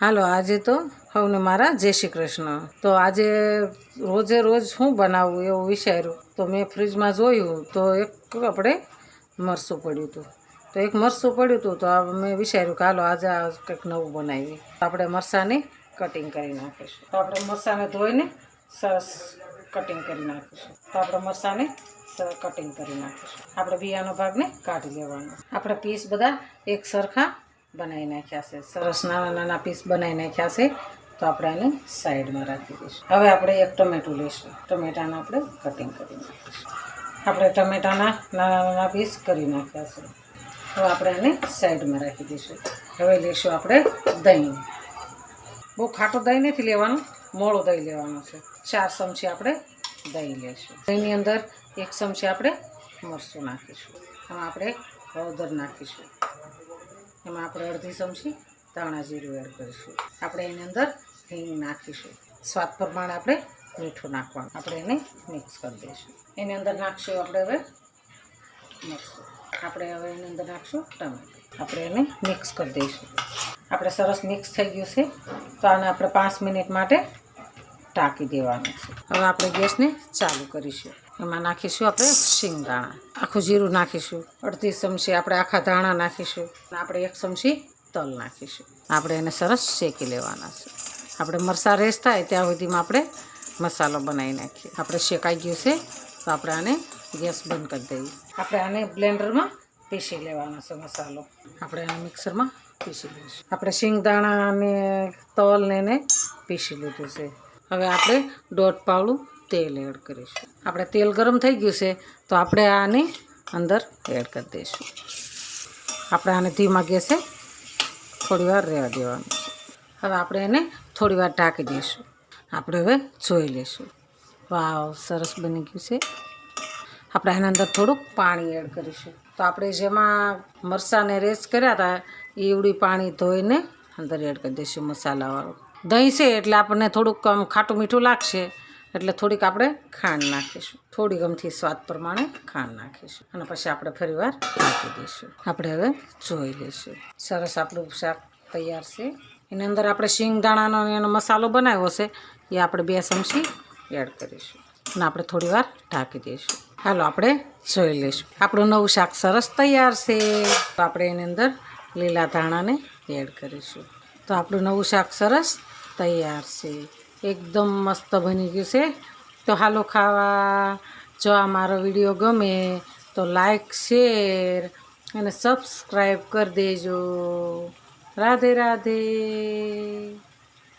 હાલો, આજે તો હવને મારા જય શ્રી કૃષ્ણ. તો આજે રોજે રોજ શું બનાવવું એવું વિચાર્યું? તો મેં ફ્રીજમાં જોયું, તો એક આપણે મરસું પડ્યું હતું. તો એક મરસું પડ્યું હતું, તો મેં વિચાર્યું કે હાલો, આજે આ કંઈક નવું બનાવી આપણે મરસાંની કટિંગ કરી નાખીશું. તો આપણે મરસાંને ધોઈને સરસ કટિંગ કરી નાખીશું. તો આપણે મરસાંને કટિંગ કરી નાખીશું. આપણે બિયાનો ભાગને કાઢી લેવાનો. આપણે પીસ બધા એક સરખા બનાવી નાખ્યા છે. સરસ નાના નાના પીસ બનાવી નાખ્યા છે. તો આપણે આને સાઈડમાં રાખી દઈશું. હવે આપણે એક ટમેટું લઈશું. ટમેટાને આપણે કટિંગ કરી નાખીશું. આપણે ટમેટાના નાના નાના પીસ કરી નાખ્યા છે. તો આપણે આને સાઈડમાં રાખી દઈશું. હવે લઈશું આપણે દહીં. બહુ ખાટું દહીં નથી લેવાનું, મોળું દહીં લેવાનું છે. ચાર ચમચી આપણે દહીં લઈશું. દહીંની અંદર એક ચમચી આપણે મરચું નાખીશું. એમાં આપણે હળદર નાખીશું. એમાં આપણે અડધી ચમચી ધાણા જીરું એડ કરીશું. આપણે એની અંદર હિંગ નાખીશું. સ્વાદ પ્રમાણે આપણે મીઠું નાખવાનું. આપણે એને મિક્સ કરી દઈશું. એની અંદર નાખશું આપણે હવે મરચું. આપણે હવે એની અંદર નાખશું ટમેટું. આપણે એને મિક્સ કરી દઈશું. આપણે સરસ મિક્સ થઈ ગયું છે. તો આને આપણે પાંચ મિનિટ માટે ટાંકી દેવાનું છે. હવે આપણે ગેસને ચાલુ કરીશું. એમાં નાખીશું આપણે શિંગદાણા. આખું જીરું નાખીશું. અડધી ચમચી આપણે આખા ધાણા નાખીશું. આપણે એક ચમચી તલ નાખીશું. આપણે એને સરસ શેકી લેવાના છે. આપણે મરચાં રેસ થાય ત્યાં સુધીમાં આપણે મસાલો બનાવી નાખીએ. આપણે શેકાઈ ગયું છે, તો આપણે આને ગેસ બંધ કરી દઈએ. આપણે આને બ્લેન્ડરમાં પીસી લેવાનો છે મસાલો. આપણે આને મિક્સરમાં પીસી લઈશું. આપણે શિંગદાણા અને તલ ને એને પીસી લીધું છે. હવે આપણે દોઢ પાવડું તેલ એડ કરીશું. આપણે તેલ ગરમ થઈ ગયું છે, તો આપણે આને અંદર એડ કરી દઈશું. આપણે આને ધીમા ગેસે થોડી વાર રહેવા દેવાનું હવે આપણે એને થોડી વાર ઢાંકી દઈશું. આપણે હવે જોઈ લઈશું. વાવ, સરસ બની ગયું છે. આપણે એના અંદર થોડુંક પાણી એડ કરીશું. તો આપણે જેમાં મરસાને રેસ કર્યા હતા એવડી પાણી ધોઈને અંદર એડ કરી દઈશું મસાલાવાળું. દહીં છે એટલે આપણને થોડુંક ખાટું મીઠું લાગશે. એટલે થોડીક આપણે ખાંડ નાખીશું. થોડી ગમથી સ્વાદ પ્રમાણે ખાંડ નાખીશું. અને પછી આપણે ફરીવાર નાખી દઈશું. આપણે હવે જોઈ લઈશું. સરસ આપણું શાક તૈયાર છે. એની અંદર આપણે શિંગદાણાનો દાણાનો એનો મસાલો બનાવ્યો છે. એ આપણે બે ચમચી એડ કરીશું. અને આપણે થોડી વાર ઢાંકી દઈશું. હાલો, આપણે જોઈ લઈશું. આપણું નવું શાક સરસ તૈયાર છે. તો આપણે એની અંદર લીલા ધાણાને એડ કરીશું. તો આપણું નવું શાક સરસ તૈયાર છે. એકદમ મસ્ત બની ગયું છે. તો હાલો ખાવા. જો આ મારો વીડિયો ગમે તો લાઈક, શેર અને સબસ્ક્રાઈબ કરી દેજો. રાધે રાધે.